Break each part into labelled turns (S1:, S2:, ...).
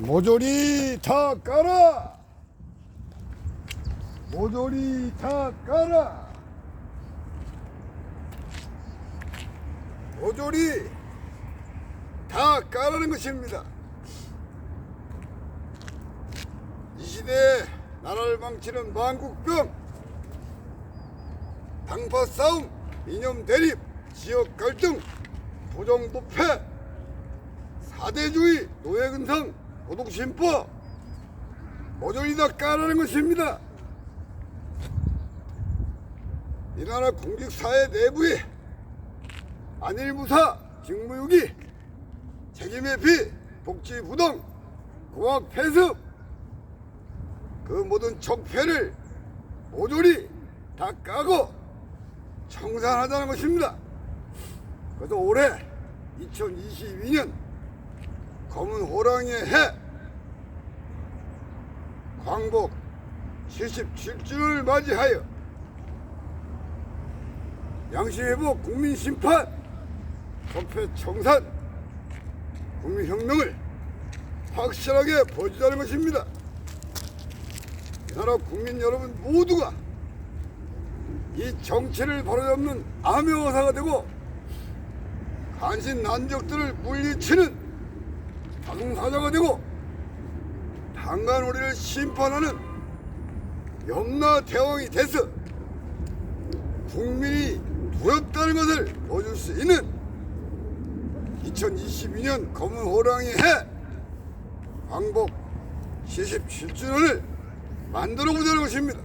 S1: 모조리 다 깔아! 모조리 다 깔아! 모조리 다 깔아는 것입니다. 이 시대에 나라를 망치는 망국병 당파 싸움 이념 대립 지역 갈등 부정부패 사대주의, 노예근상, 도덕심법 모조리 다 까라는 것입니다. 이 나라 공직사회 내부에 안일무사, 직무유기, 책임회피, 복지부동, 공학 폐습 그 모든 적폐를 모조리 다 까고 청산하자는 것입니다. 그래서 올해 2022년 검은 호랑이의 해 광복 77주를 맞이하여 양심회복 국민심판 적폐 청산 국민혁명을 확실하게 보여주자는 것입니다. 이 나라 국민 여러분 모두가 이 정치를 바로잡는 암여사가 되고 간신 난적들을 물리치는 자동사자가 되고 당간 우리를 심판하는 염라 대왕이 돼서 국민이 두렵다는 것을 보여줄 수 있는 2022년 검은 호랑이 해 광복 77주년을 만들어 보자는 것입니다.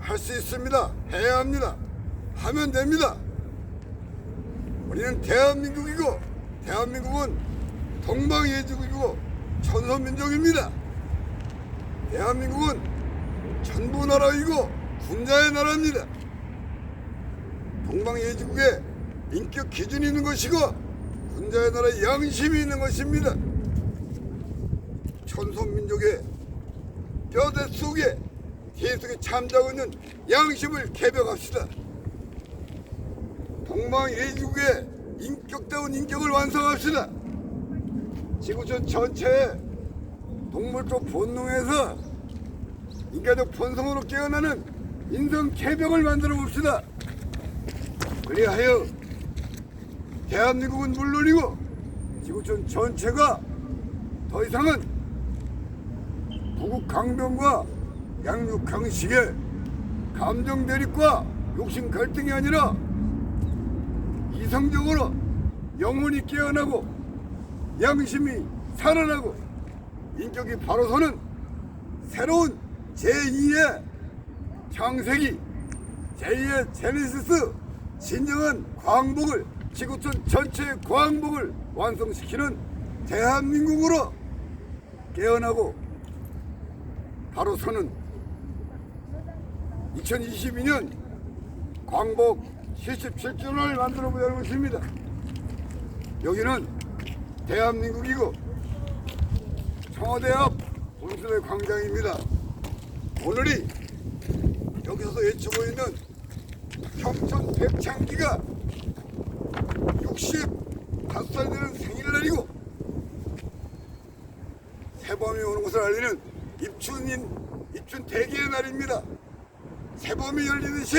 S1: 할 수 있습니다. 해야 합니다. 하면 됩니다. 우리는 대한민국이고 대한민국은 동방예주국이고 천선민족입니다. 대한민국은 전부 나라이고 군자의 나라입니다. 동방예주국에 인격 기준이 있는 것이고 군자의 나라에 양심이 있는 것입니다. 천선민족의 뼈대 속에 계속에 참자고 있는 양심을 개벽합시다. 동방예주국의 인격다운 인격을 완성합시다. 지구촌 전체에 동물적 본능에서 인간적 본성으로 깨어나는 인성 개벽을 만들어 봅시다. 그리하여 대한민국은 물론이고 지구촌 전체가 더 이상은 부국 강병과 양육 강식의 감정 대립과 욕심 갈등이 아니라 이성적으로 영혼이 깨어나고 양심이 살아나고 인격이 바로 서는 새로운 제2의 창세기 제2의 제네시스 진정한 광복을 지구촌 전체의 광복을 완성시키는 대한민국으로 깨어나고 바로 서는 2022년 광복 77주년을 만들어 보자는 것입니다. 여기는 대한민국이고 청와대 앞 본수의 광장입니다. 오늘이 여기서 외치고 있는 평촌 백창기가 65살 되는 생일날이고 새봄이 오는 것을 알리는 입춘인 입춘 대기의 날입니다. 새봄이 열리듯이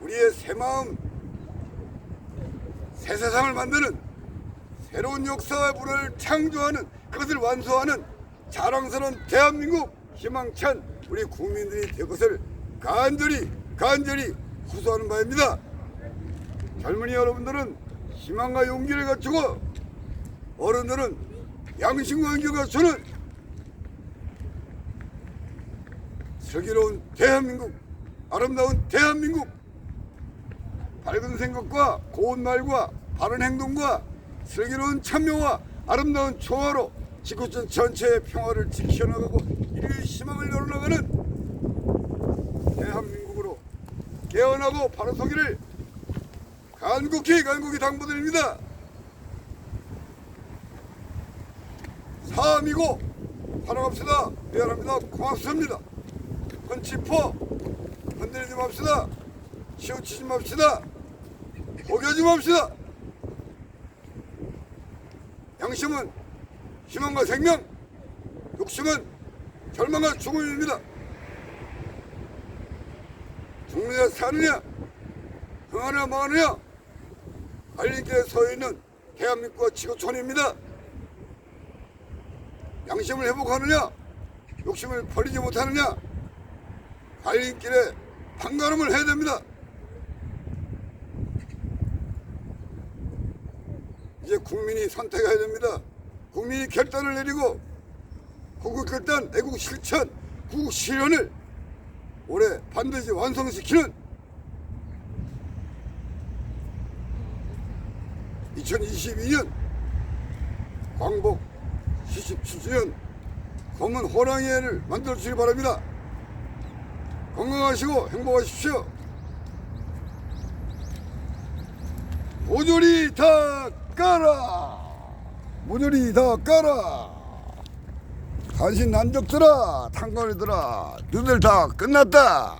S1: 우리의 새 마음, 새 세상을 만드는 새로운 역사와 문화를 창조하는 그것을 완수하는 자랑스러운 대한민국 희망찬 우리 국민들이 될 것을 간절히 간절히 후소하는 바입니다. 젊은이 여러분들은 희망과 용기를 갖추고 어른들은 양심과 인격을 갖추는 슬기로운 대한민국 아름다운 대한민국 밝은 생각과 고운 말과 바른 행동과 슬기로운 참여와 아름다운 조화로 지구촌 전체의 평화를 지켜나가고 인류의 희망을 열어나가는 대한민국으로 깨어나고 바로 서기를 간곡히 간곡히 당부드립니다. 사암이고 사랑합시다. 미안합니다. 고맙습니다. 흔치퍼 흔들리지 맙시다. 치우치지 맙시다. 포기하지 맙시다. 양심은 희망과 생명, 욕심은 절망과 죽음입니다. 죽느냐 사느냐, 흥하냐 뭐하느냐, 갈림길에 서 있는 대한민국과 지구촌입니다. 양심을 회복하느냐, 욕심을 버리지 못하느냐, 갈림길에 판가름을 해야 됩니다. 이제 국민이 선택해야 됩니다. 국민이 결단을 내리고 국국 결단, 애국 실천, 국국 실현을 올해 반드시 완성시키는 2022년 광복 77주년 검은 호랑이를 만들어 주시기 바랍니다. 건강하시고 행복하십시오. 모조리 다 까라! 모조리 다 까라! 간신 난적들아, 탕거리들아, 너들 다 끝났다!